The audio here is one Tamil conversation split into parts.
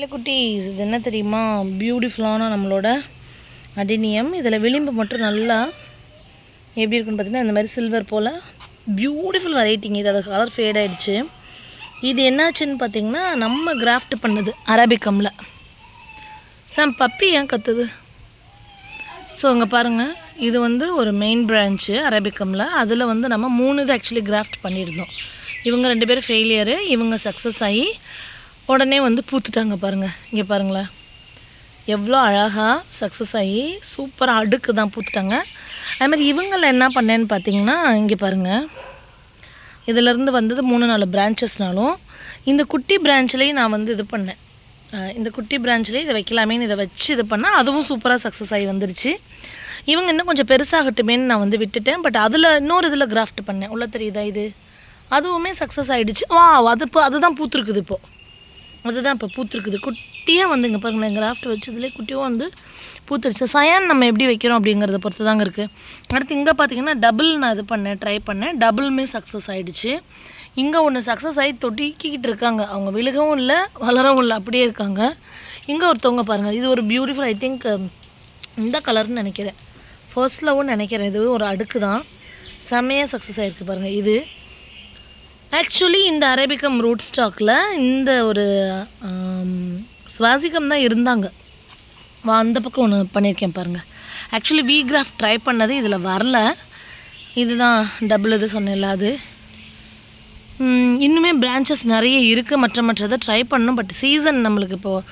இல்லை குட்டீஸ் இது என்ன தெரியுமா? பியூட்டிஃபுல்லான நம்மளோட அடினியம். இதில் விளிம்பு மட்டும் நல்லா எப்படி இருக்குன்னு பார்த்தீங்கன்னா இந்த மாதிரி சில்வர் போல் பியூட்டிஃபுல் வெரைட்டிங்க இது அது கலர் ஃபேட் ஆகிடுச்சு இது என்னாச்சுன்னு பார்த்தீங்கன்னா நம்ம கிராஃப்ட் பண்ணது அரபிக்கமில் சாம் பப்பி ஏன் கத்துது? ஸோ அங்கே பாருங்கள் இது வந்து ஒரு மெயின் பிரான்ச்சு அரபிக்கமில் அதில் வந்து நம்ம மூணு இது ஆக்சுவலி கிராஃப்ட் பண்ணியிருந்தோம். இவங்க ரெண்டு பேரும் ஃபெயிலியரு இவங்க சக்ஸஸ் ஆகி உடனே வந்து பூத்துட்டாங்க பாருங்கள் இங்கே பாருங்களேன். எவ்வளோ அழகாக சக்ஸஸ் ஆகி சூப்பராக அடுக்கு தான் பூத்துட்டாங்க. அதுமாதிரி இவங்கள என்ன பண்ணேன்னு பார்த்தீங்கன்னா இங்கே பாருங்கள் இதிலேருந்து வந்தது மூணு நாலு பிரான்ச்சஸ்னாலும் இந்த குட்டி பிரான்ச்லேயும் நான் வந்து இது பண்ணேன். இந்த குட்டி பிரான்ச்லேயே இதை வைக்கலாமேன்னு இதை வச்சு இது பண்ணால் அதுவும் சூப்பராக சக்ஸஸ் ஆகி வந்துருச்சு. இவங்க இன்னும் கொஞ்சம் பெருசாகட்டுமேன்னு நான் வந்து விட்டுட்டேன். பட் அதில் இன்னொரு இதில் கிராஃப்ட் பண்ணேன். உள்ள தெரியுதா இது? அதுவுமே சக்ஸஸ் ஆகிடுச்சு வா அது இப்போ அதுதான் பூத்துருக்குது இப்போது அதுதான் இப்போ பூத்துருக்குது. குட்டியாக வந்துங்க பாருங்களேன். கிராஃப்ட் வச்சதுலேயே குட்டியாக வந்து பூத்துருச்சு. சயான் நம்ம எப்படி வைக்கிறோம் அப்படிங்கிறத பொறுத்து தாங்க இருக்குது அடுத்து இங்கே பார்த்தீங்கன்னா டபுள் நான் இது பண்ணேன் ட்ரை பண்ணேன். டபுளுமே சக்ஸஸ் ஆகிடுச்சு இங்கே ஒன்று சக்ஸஸ் ஆகி தொட்டிக்கிட்டு இருக்காங்க. அவங்க விழுகவும் இல்லை வளரவும் இல்லை அப்படியே இருக்காங்க. இங்கே ஒருத்தவங்க பாருங்கள் இது ஒரு பியூட்டிஃபுல் ஐ திங்க் இந்த கலர்னு நினைக்கிறேன். ஃபர்ஸ்ட் லவ்னு நினைக்கிறேன். இது ஒரு அடுக்கு தான் செம்மையாக சக்ஸஸ் ஆகிருக்கு பாருங்கள் இது ஆக்சுவலி இந்த அரேபிகம் ரூட் ஸ்டாக்கில் இந்த ஒரு சுவாசிகம் தான் இருந்தாங்க. வா அந்த பக்கம் ஒன்று பண்ணியிருக்கேன் பாருங்கள் ஆக்சுவலி வி கிராஃப்ட் ட்ரை பண்ணது இதில் வரல. இதுதான் டபுள் இது சொன்னேன்ல அது. இன்னுமே பிரான்ச்சஸ் நிறைய இருக்குது மற்ற மற்றதை ட்ரை பண்ணணும் பட் சீசன் நம்மளுக்கு இப்போது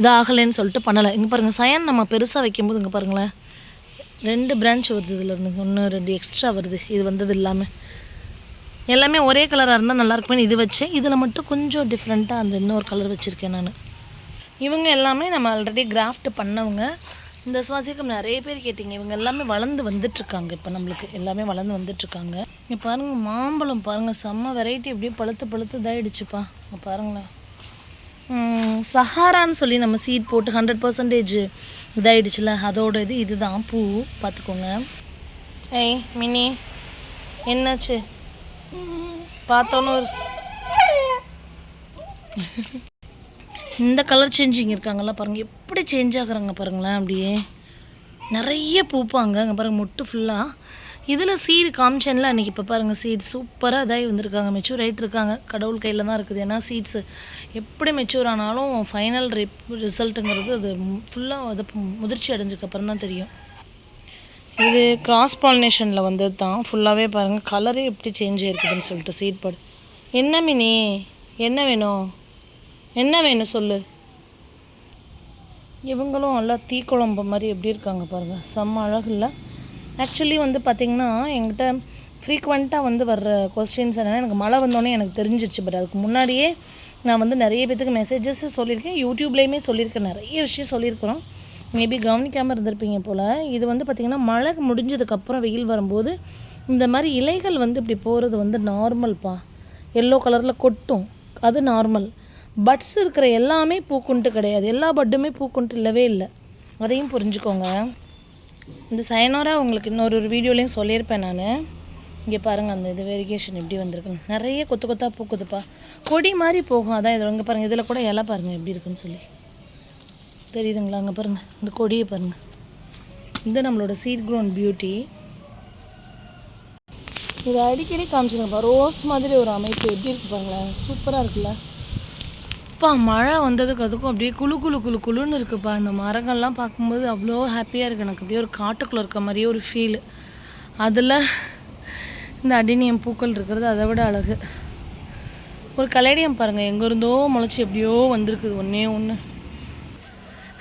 இதாகலைன்னு சொல்லிட்டு பண்ணலை. இங்கே பாருங்கள் சயன் நம்ம பெருசாக வைக்கும்போது இங்கே பாருங்களேன். ரெண்டு பிரான்ச் வருது இதில் இருந்து ஒன்று ரெண்டு எக்ஸ்ட்ரா வருது. இது வந்தது இல்லாமல் எல்லாமே ஒரே கலராக இருந்தால் நல்லாயிருக்குமே இது வச்சேன் இதில் மட்டும் கொஞ்சம் டிஃப்ரெண்ட்டாக அந்த இன்னொரு கலர் வச்சுருக்கேன் நான். இவங்க எல்லாமே நம்ம ஆல்ரெடி கிராஃப்ட் பண்ணவங்க. இந்த சுவாசிக்கம் நிறைய பேர் கேட்டிங்க இவங்க எல்லாமே வளர்ந்து வந்துட்டுருக்காங்க. இப்போ நம்மளுக்கு எல்லாமே வளர்ந்து வந்துட்டுருக்காங்க. இங்கே பாருங்கள் மாம்பழம் பாருங்கள் செம்ம வெரைட்டி அப்படியே பழுத்து பழுத்து இதாகிடுச்சுப்பா இங்கே பாருங்களேன். சஹாரான்னு சொல்லி நம்ம சீட் போட்டு ஹண்ட்ரட் பர்சன்டேஜ் இதாகிடுச்சுல அதோட இது இதுதான் பூ. பார்த்துக்கோங்க. ஏய் மினி என்னாச்சு? பார்த்தோன்னு ஒரு இந்த கலர் சேஞ்சிங் இருக்காங்கல்ல பாருங்கள் எப்படி சேஞ்ச் ஆகுறாங்க பாருங்களேன் அப்படியே. நிறைய பூப்பாங்க. அங்கே பாருங்கள் மொட்டு ஃபுல்லாக இதில் சீடு காமிச்சேன்ல அன்றைக்கி இப்போ பாருங்கள் சீட் சூப்பராக இதாகி வந்திருக்காங்க. மெச்சூர் ஆகிட்டு இருக்காங்க. கடவுள் கையில் தான் இருக்குது. ஏன்னா சீட்ஸு எப்படி மெச்சூர் ஆனாலும் ஃபைனல் ரிப் ரிசல்ட்டுங்கிறது அது ஃபுல்லாக அது முதிர்ச்சி அடைஞ்சதுக்கப்புறம் தான் தெரியும். இது கிராஸ் பாலினேஷனில் வந்தது தான் ஃபுல்லாகவே பாருங்கள் கலரே எப்படி சேஞ்ச் ஆயிருக்குதுன்னு சொல்லிட்டு சீட் பட். என்ன மினி? என்ன வேணும்? என்ன வேணும் சொல்லு? இவங்களும் நல்லா தீக்குழம்பு மாதிரி எப்படி இருக்காங்க பாருங்கள் செம்ம அழகு இல்லை? ஆக்சுவலி வந்து பார்த்திங்கன்னா என்கிட்ட ஃப்ரீக்வெண்ட்டாக வந்து வர்ற கொஸ்டின்ஸ் என்னென்னா எனக்கு மழை வந்தோடனே எனக்கு தெரிஞ்சிருச்சு பட் அதுக்கு முன்னாடியே நான் வந்து நிறைய பேத்துக்கு மெசேஜஸ் சொல்லியிருக்கேன். யூடியூப்லேயுமே சொல்லியிருக்கேன். நிறைய விஷயம் சொல்லியிருக்கிறோம். மேபி கவனிக்காமல் இருந்திருப்பீங்க போல். இது வந்து பார்த்திங்கன்னா மழை முடிஞ்சதுக்கப்புறம் வெயில் வரும்போது இந்த மாதிரி இலைகள் வந்து இப்படி போகிறது வந்து நார்மல்ப்பா எல்லோ கலரில் கொட்டும். அது நார்மல் பட்ஸ் இருக்கிற எல்லாமே பூக்குன்ட்டு கிடையாது. எல்லா பட்டுமே பூக்குன்ட்டு இல்லவே இல்லை. அதையும் புரிஞ்சுக்கோங்க. இந்த சயனோரா உங்களுக்கு இன்னொரு ஒரு வீடியோலையும் சொல்லியிருப்பேன் நான். இங்கே பாருங்கள் அந்த இது வெரிகேஷன் எப்படி வந்திருக்குன்னு நிறைய கொத்து கொத்தாக பூக்குதுப்பா. கொடி மாதிரி போகும். அதான் இது இங்கே பாருங்கள் இதில் கூட இலை பாருங்கள் எப்படி இருக்குன்னு சொல்லி. தெரியுதுங்களா? அங்கே பாருங்கள் இந்த கொடியை பாருங்கள் இது நம்மளோட சீட் க்ரோன் பியூட்டி இது அடிக்கடி காமிச்சிருங்கப்பா ரோஸ் மாதிரி ஒரு அமைப்பு எப்படி இருக்கு பாருங்களேன். சூப்பராக இருக்குல்ல. அப்பா மழை வந்ததுக்கு அதுக்கும் அப்படியே குழு குழு குழு குழுன்னு இருக்குப்பா. இந்த மரங்கள்லாம் பார்க்கும்போது அவ்வளோ ஹாப்பியாக இருக்குது எனக்கு அப்படியே ஒரு காட்டுக்குள்ளே இருக்க மாதிரியே ஒரு ஃபீல் அதில் இந்த அடினியம் பூக்கள் இருக்கிறது அதை விட அழகு. ஒரு கலேடியம் பாருங்கள் எங்கேருந்தோ முளைச்சி எப்படியோ வந்திருக்குது. ஒன்றே ஒன்று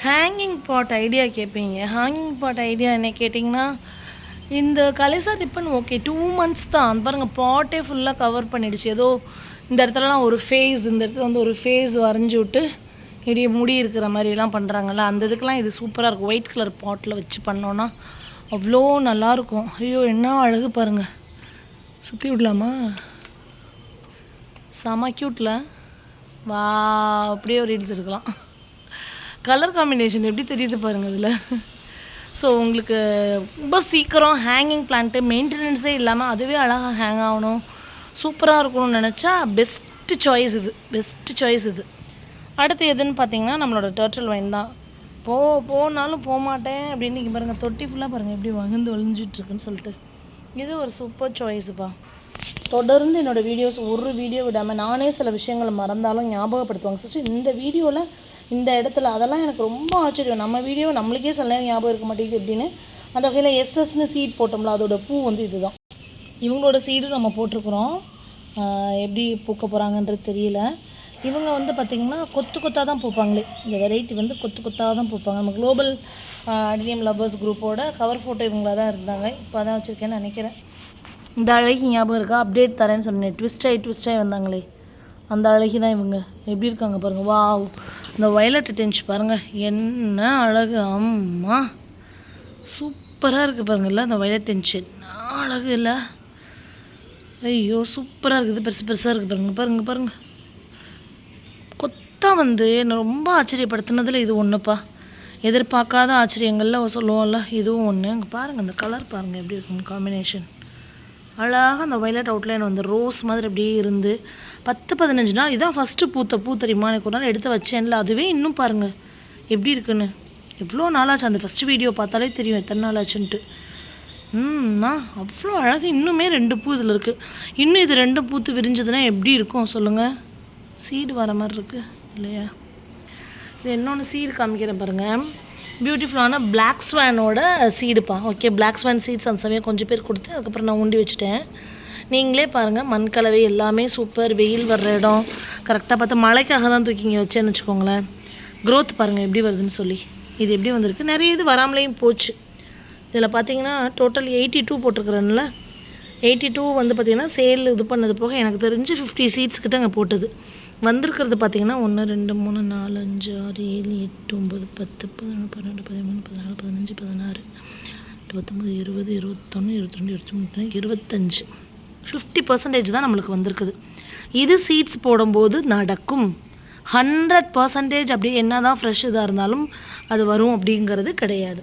ஹேங்கிங் பாட் ஐடியா கேட்பீங்க ஹேங்கிங் பாட் ஐடியா என்ன கேட்டிங்கன்னா இந்த கலைசா ரிப்பன் ஓகே டூ மந்த்ஸ் தான். பாருங்கள் பாட்டே ஃபுல்லாக கவர் பண்ணிடுச்சு. ஏதோ இந்த இடத்துலலாம் ஒரு ஃபேஸ் இந்த இடத்துல வந்து ஒரு ஃபேஸ் வரைஞ்சி விட்டு இடையே முடி இருக்கிற மாதிரிலாம் பண்ணுறாங்கல்ல அந்த இதுக்கெலாம் இது சூப்பராக இருக்கும். ஒயிட் கலர் பாட்டில் வச்சு பண்ணோன்னா அவ்வளோ நல்லாயிருக்கும் ஐயோ என்ன அழகு பாருங்கள் சுற்றி விடலாமா? செம க்யூட்டில் வா அப்படியே ஒரு ரீல்ஸ் எடுக்கலாம். கலர் காம்பினேஷன் எப்படி தெரியுது பாருங்கள் இதில்? ஸோ உங்களுக்கு ரொம்ப சீக்கிரம் ஹேங்கிங் பிளான்ட்டு மெயின்டெனன்ஸே இல்லாமல் அதுவே அழகாக ஹேங் ஆகணும். சூப்பராக இருக்கணும்னு நினச்சா பெஸ்ட்டு சாய்ஸ் இது. பெஸ்ட்டு சாய்ஸ் இது. அடுத்து எதுன்னு பார்த்தீங்கன்னா நம்மளோட டர்ட்டில் வைன் தான். போ போனாலும் போக மாட்டேன் அப்படின்னு நீங்கள் பாருங்கள் தொட்டி ஃபுல்லாக பாருங்கள் எப்படி வகுந்து ஒழிஞ்சிட்ருக்குன்னு சொல்லிட்டு. இது ஒரு சூப்பர் சாய்ஸுப்பா தொடர்ந்து என்னோடய வீடியோஸ் ஒரு வீடியோ விடாமல் நானே சில விஷயங்களை மறந்தாலும் ஞாபகப்படுத்துவாங்க. சிஸ்டர் இந்த வீடியோவில் இந்த இடத்துல அதெல்லாம் எனக்கு ரொம்ப ஆச்சரியம். நம்ம வீடியோ நம்மளுக்கே சில நேரம் ஞாபகம் இருக்க மாட்டேங்குது அப்படின்னு அந்த வகையில் எஸ்எஸ்னு சீட் போட்டோம்ல அதோட பூ வந்து இதுதான். இவங்களோட சீடும் நம்ம போட்டிருக்குறோம். எப்படி பூக்க போகிறாங்கன்றது தெரியல. இவங்க வந்து பார்த்திங்கன்னா கொத்து கொத்தாக தான் பூப்பாங்களே. இந்த வெரைட்டி வந்து கொத்து கொத்தாக தான் பூப்பாங்க. நம்ம குளோபல் அடினியம் லவ்வர்ஸ் குரூப்போட கவர் ஃபோட்டோ இவங்களா தான் இருந்தாங்க. இப்போ தான் வச்சுருக்கேன்னு நினைக்கிறேன். இந்த அழகி ஞாபகம் இருக்கா? அப்டேட் தரேன்னு சொன்னேன். ட்விஸ்ட் ஆகி ட்விஸ்ட் ஆகி வந்தாங்களே. அந்த அழகி தான் இவங்க. எப்படி இருக்காங்க பாருங்கள் வாவ். இந்த வயலட் டென்ச் பாருங்கள் என்ன அழகு. அம்மா. சூப்பராக இருக்குது பாருங்கள்ல அந்த வயலட் டென்ச் என்ன அழகு இல்லை. ஐயோ சூப்பராக இருக்குது. பெருசு பெருசாக இருக்குது பாருங்க. பாருங்க பாருங்க. கொத்தா வந்து என்னை ரொம்ப ஆச்சரியப்படுத்தினதில் இது ஒன்றுப்பா எதிர்பார்க்காத ஆச்சரியங்களில் சொல்லுவோம்ல இதுவும் ஒன்று அங்கே பாருங்கள் அந்த கலர் பாருங்கள் எப்படி இருக்குன்னு காம்பினேஷன் அழகாக அந்த வயலட் அவுட்லைன் வந்து ரோஸ் மாதிரி அப்படியே இருந்து பத்து பதினஞ்சு நாள் இதான் ஃபஸ்ட்டு பூத்த பூ தெரியுமா? எனக்கு ஒரு நாள் எடுத்து வச்சேன்ல அதுவே இன்னும் பாருங்கள் எப்படி இருக்குன்னு? எவ்வளோ நாளாச்சு அந்த ஃபஸ்ட்டு வீடியோ பார்த்தாலே தெரியும் எத்தனை நாள் ஆச்சுன்ட்டு ம்மா அவ்வளோ அழகு. இன்னுமே ரெண்டு பூ இதில் இருக்குது இன்னும் இது ரெண்டு பூத்து விரிஞ்சதுன்னா எப்படி இருக்கும்? சொல்லுங்கள் சீடு வர மாதிரி இருக்குது இல்லையா? இது இன்னொன்று சீடு காமிக்கிறேன் பாருங்கள் பியூட்டிஃபுல்லான பிளாக் ஸ்வேனோட சீடுப்பா ஓகே பிளாக் ஸ்வேன் சீட்ஸ் அந்த சமயம் கொஞ்சம் பேர் கொடுத்து அதுக்கப்புறம் நான் ஊண்டி வச்சுட்டேன். நீங்களே பாருங்கள் மண் கலவை எல்லாமே சூப்பர் வெயில் வர்ற இடம். கரெக்டாக பார்த்து மழைக்காக தான் தூக்கிங்க வச்சேன்னு வச்சுக்கோங்களேன். க்ரோத் பாருங்கள் எப்படி வருதுன்னு சொல்லி. இது எப்படி வந்திருக்கு? நிறைய இது வராமலேயும் போச்சு. இதில் பார்த்தீங்கன்னா டோட்டல் எயிட்டி டூ போட்டிருக்கிறேன்ல. எயிட்டி டூ வந்து பார்த்திங்கன்னா சேல் இது பண்ணது போக எனக்கு தெரிஞ்சு ஃபிஃப்டி சீட்ஸ் கிட்ட அங்கே போட்டது. வந்திருக்கிறது பார்த்தீங்கன்னா ஒன்று ரெண்டு மூணு நாலு அஞ்சு ஆறு ஏழு எட்டு ஒம்பது பத்து பதினொன்று பன்னெண்டு பதிமூணு பதினாலு பதினஞ்சு பதினாறு இருபத்தொம்பது இருபது இருபத்தொன்று இருபத்தி ரெண்டு இருபத்தி மூணு இருபத்தஞ்சு. ஃபிஃப்டி பர்சன்டேஜ் தான் நம்மளுக்கு வந்திருக்குது. இது சீட்ஸ் போடும்போது நடக்கும். ஹண்ட்ரட் பர்சன்டேஜ் அப்படி என்ன தான் ஃப்ரெஷ் இதாக இருந்தாலும் அது வரும் அப்படிங்கிறது கிடையாது.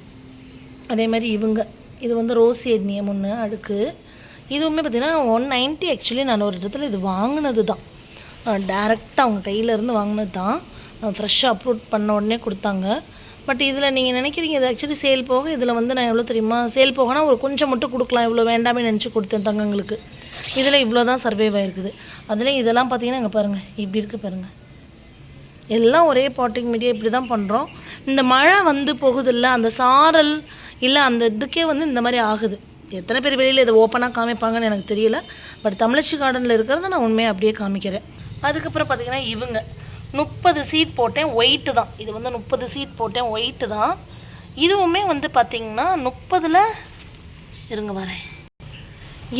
அதே மாதிரி இவங்க இது வந்து ரோஸ் எட்னியம் ஒன்று அடுக்கு. இதுவுமே பார்த்திங்கன்னா ஒன் நைன்ட்டி ஆக்சுவலி நான் ஒரு இடத்துல இது வாங்கினது தான் டேரெக்டாக அவங்க கையிலேருந்து வாங்கினது தான் ஃப்ரெஷ்ஷாக அப்லோட் பண்ண உடனே கொடுத்தாங்க. பட் இதில் நீங்கள் நினைக்கிறீங்க இது ஆக்சுவலி சேல் போக இதில் வந்து நான் எவ்வளோ தெரியுமா? சேல் போகனா ஒரு கொஞ்சம் மட்டும் கொடுக்கலாம் இவ்வளோ வேண்டாமே நினச்சி கொடுத்தேன் தங்கங்களுக்கு. இதில் இவ்வளோ தான் சர்வைவ் ஆயிருக்குது. அதில் இதெல்லாம் பார்த்தீங்கன்னா இங்கே பாருங்கள் இப்படி இருக்குது பாருங்கள் எல்லாம் ஒரே பாட்டிங் மீடியா இப்படி தான் பண்ணுறோம் இந்த மழை வந்து போகுதில்ல அந்த சாரல் இல்லை அந்த இதுக்கே வந்து இந்த மாதிரி ஆகுது. எத்தனை பேர் வெளியில் இதை ஓப்பனாக காமிப்பாங்கன்னு எனக்கு தெரியல. பட் தமிழச்சி கார்டனில் இருக்கிறத நான் உண்மையாக அப்படியே காமிக்கிறேன். அதுக்கப்புறம் பார்த்திங்கன்னா இவங்க. முப்பது சீட் போட்டேன் ஒயிட்டு தான். இது வந்து முப்பது சீட் போட்டேன் ஒயிட்டு தான். இதுவுமே வந்து பார்த்திங்கன்னா முப்பதில் இருங்க வரேன்.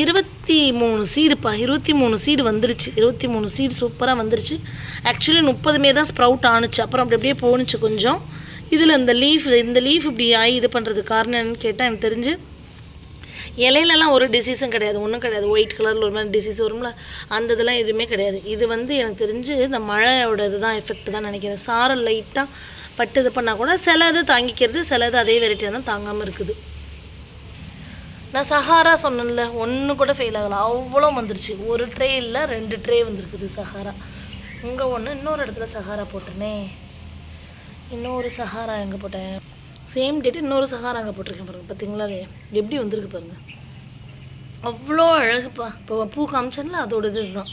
இருபத்தி மூணு சீடுப்பா இருபத்தி மூணு சீடு வந்துருச்சு. இருபத்தி மூணு சீடு சூப்பராக வந்துருச்சு. ஆக்சுவலி முப்பதுமே தான் ஸ்ப்ரவுட் ஆணுச்சு. அப்புறம் அப்படி அப்படியே போணுச்சு கொஞ்சம். இதில் இந்த லீஃப் இந்த லீஃப் இப்படி ஆகி இது பண்ணுறதுக்கு காரணம் என்னன்னு கேட்டால் எனக்கு தெரிஞ்சு இலையிலலாம் ஒரு டிசீஸும் கிடையாது ஒன்றும் கிடையாது. ஒயிட் கலரில் ஒரு மாதிரி டிசீஸ் வரும்ல அந்த இதெல்லாம் எதுவுமே கிடையாது. இது வந்து எனக்கு தெரிஞ்சு இந்த மழையோட இதுதான் எஃபெக்ட் தான் நினைக்கிறேன். சாரல் லைட்டாக பட்டு இது பண்ணால் கூட சில இது தாங்கிக்கிறது சில இது அதே வெரைட்டியாக தான் தாங்காமல் இருக்குது. நான் சஹாரா சொன்னேன்ல ஒன்று கூட ஃபெயில் ஆகலை. அவ்வளோ வந்துருச்சு. ஒரு ட்ரே இல்லை ரெண்டு ட்ரே வந்திருக்குது சஹாரா. இங்கே ஒன்று இன்னொரு இடத்துல சஹாரா போட்டேனே. இன்னொரு சஹாரா எங்கே போட்டேன்? சேம் டேட் இன்னொரு சகாராங்க அங்கே போட்டிருக்கேன் பாருங்கள் பார்த்தீங்களா இல்லையா? எப்படி வந்திருக்கு பாருங்கள் அவ்வளோ அழகுப்பா. இப்போ பூ காமிச்சேன்ல அதோட இது தான்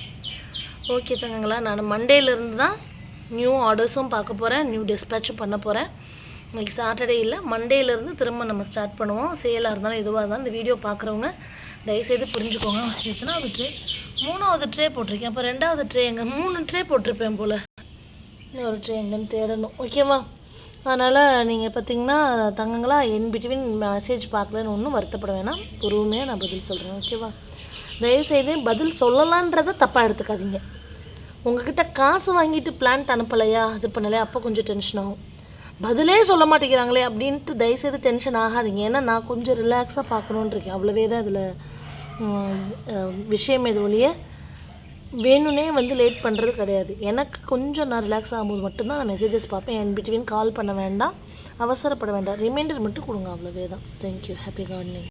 ஓகே தங்கங்களா நான் மண்டேலேருந்து தான் நியூ ஆர்டர்ஸும் பார்க்க போகிறேன் நியூ டிஸ்பேச்சும் பண்ண போகிறேன் இன்னைக்கு சாட்டர்டே இல்லை. மண்டேலேருந்து திரும்ப நம்ம ஸ்டார்ட் பண்ணுவோம். சேலாக இருந்தாலும் எதுவாக இருந்தாலும் இந்த வீடியோ பார்க்குறவங்க தயவுசெய்து புரிஞ்சுக்கோங்க. எத்தனாவது ட்ரே மூணாவது ட்ரே போட்டிருக்கேன். அப்போ ரெண்டாவது ட்ரே எங்கே? மூணு ட்ரே போட்டிருப்பேன் போல். இன்னொரு ட்ரே எங்கன்னு தேடணும். ஓகேவா அதனால் நீங்கள் பார்த்தீங்கன்னா தங்கங்களா என் பிட்வீன் மெசேஜ் பார்க்கலன்னு ஒன்றும் வருத்தப்பட வேணாம். பொறுமையாக நான் பதில் சொல்கிறேன் ஓகேவா தயவுசெய்து பதில் சொல்லலான்றதை தப்பாக எடுத்துக்காதீங்க. உங்ககிட்ட காசு வாங்கிட்டு பிளான்ட் அனுப்பலையா? இது பண்ணலையா? அப்போ கொஞ்சம் டென்ஷன் ஆகும். பதிலே சொல்ல மாட்டேங்கிறாங்களே அப்படின்ட்டு தயவுசெய்து டென்ஷன் ஆகாதீங்க. ஏன்னா நான் கொஞ்சம் ரிலாக்ஸாக பார்க்கணுன்றிருக்கேன் அவ்வளோவே தான் இதில் விஷயம் இது ஒழிய. வேணும்னே வந்து லேட் பண்ணுறது கிடையாது. எனக்கு கொஞ்சம் நான் ரிலாக்ஸ் ஆகும்போது மட்டும்தான் நான் மெசேஜஸ் பார்ப்பேன். என் பிட்வீன் கால் பண்ண வேண்டாம். அவசரப்பட வேண்டாம். ரிமைண்டர் மட்டும் கொடுங்க அவ்வளோவே தான் தேங்க்யூ ஹாப்பி கார்டனிங்